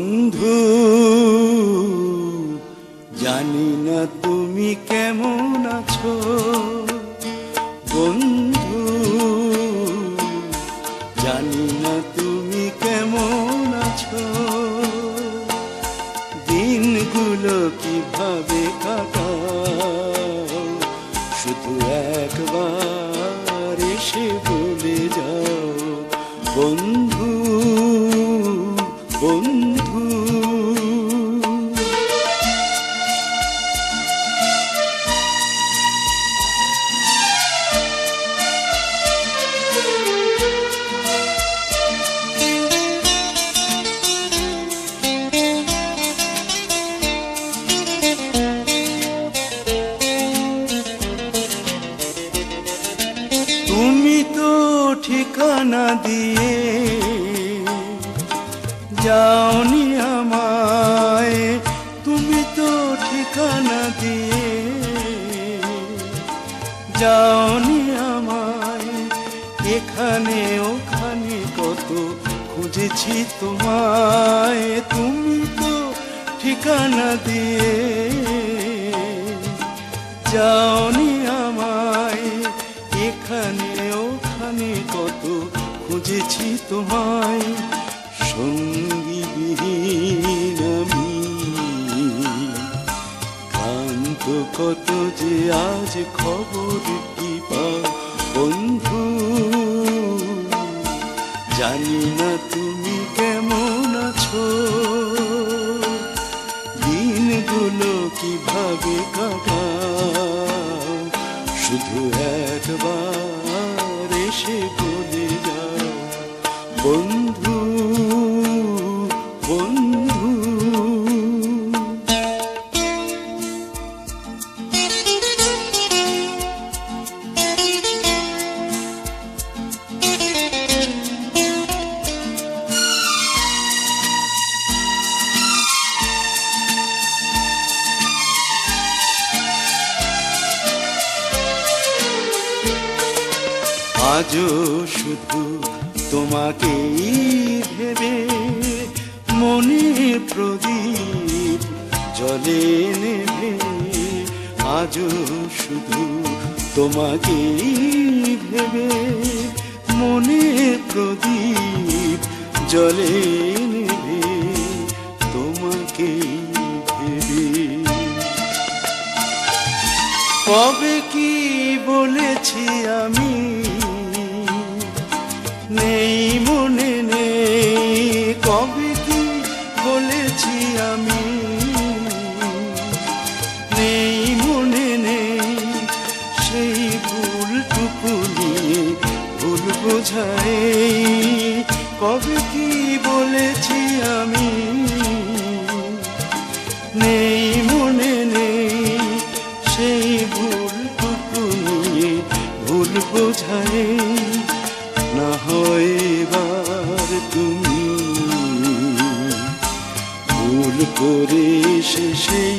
বন্ধু, জানি না তুমি কেমন আছো। বন্ধু, জানি না তুমি কেমন আছো। দিনগুলো কীভাবে কাটাও, শুধু একবার এসে বলে যাও। বন্ধু বন্ধু তুমি ঠিকানা দিয়ে যাওনি আমায়, তুমি তো ঠিকানা দিয়ে যাওনি আমায়। এখানে ওখানে কত খুঁজেছি তোমায়, তুমি তো ঠিকানা দিয়ে যাওনি আমায়। এখানে ওখানে কত খুঁজেছি তোমায় সঙ্গী বিহীন আমি। ক্লান্ত কত যে আজ খবর কি বন্ধু? জানি না তুমি কেমন আছো। দিনগুলো কীভাবে কাটাও? শুধু একবার আজও শুধু তোমাকেই ভেবে মনে প্রদীপ জলে নেবে আজও শুধু তোমাকেই ভেবে মনে প্রদীপ জলে নেবে তোমাকেই ভেবে। কবে কি বলেছি ভুল বোঝাই কবে কি বলেছি আমি? নেই মনে নেই সেই ভুলটুকু নিয়ে ভুল বোঝাই না হয় এবার তুমি ভুল করে এসে সেই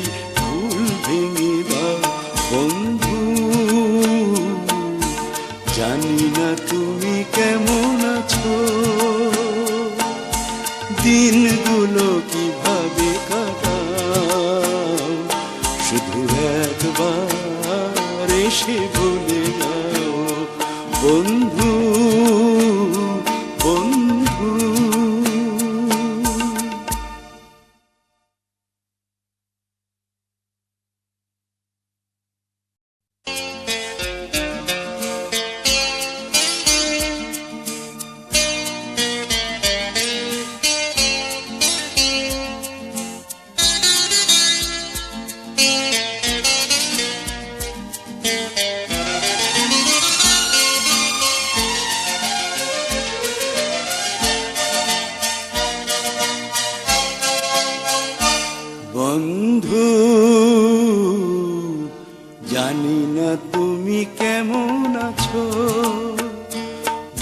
আছো।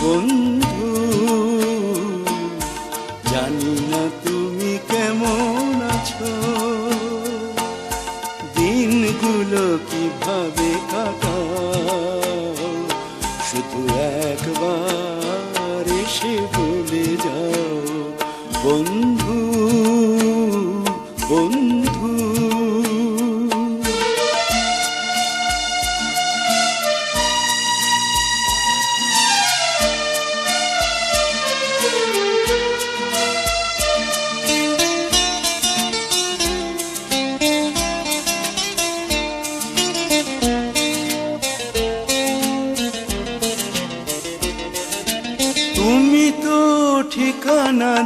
বন্ধু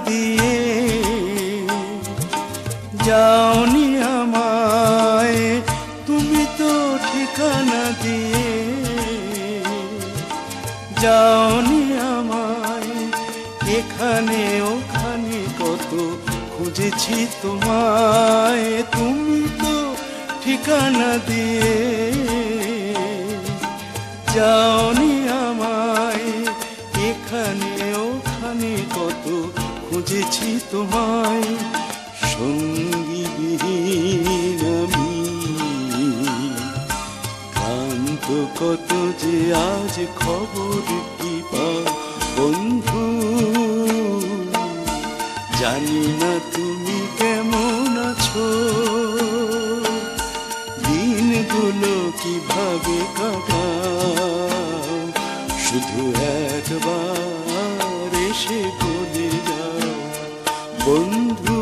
দিয়ে যাওনি আমায়, তুমি তো ঠিকানা দিয়ে যাওনি আমায়। এখানে ওখানে কত খুঁজেছি তোমায়, তুমি তো ঠিকানা দিয়ে যাওনি আমায়। এখানে ওখানে কত খুঁজেছি তোমায়, সঙ্গীবিহীন আমি। ক্লান্ত কত যে আজ খবর কি পা বন্ধু? জানি না তুমি কেমন আছো। দিনগুলো কীভাবে কাটা শুধু একবার bundu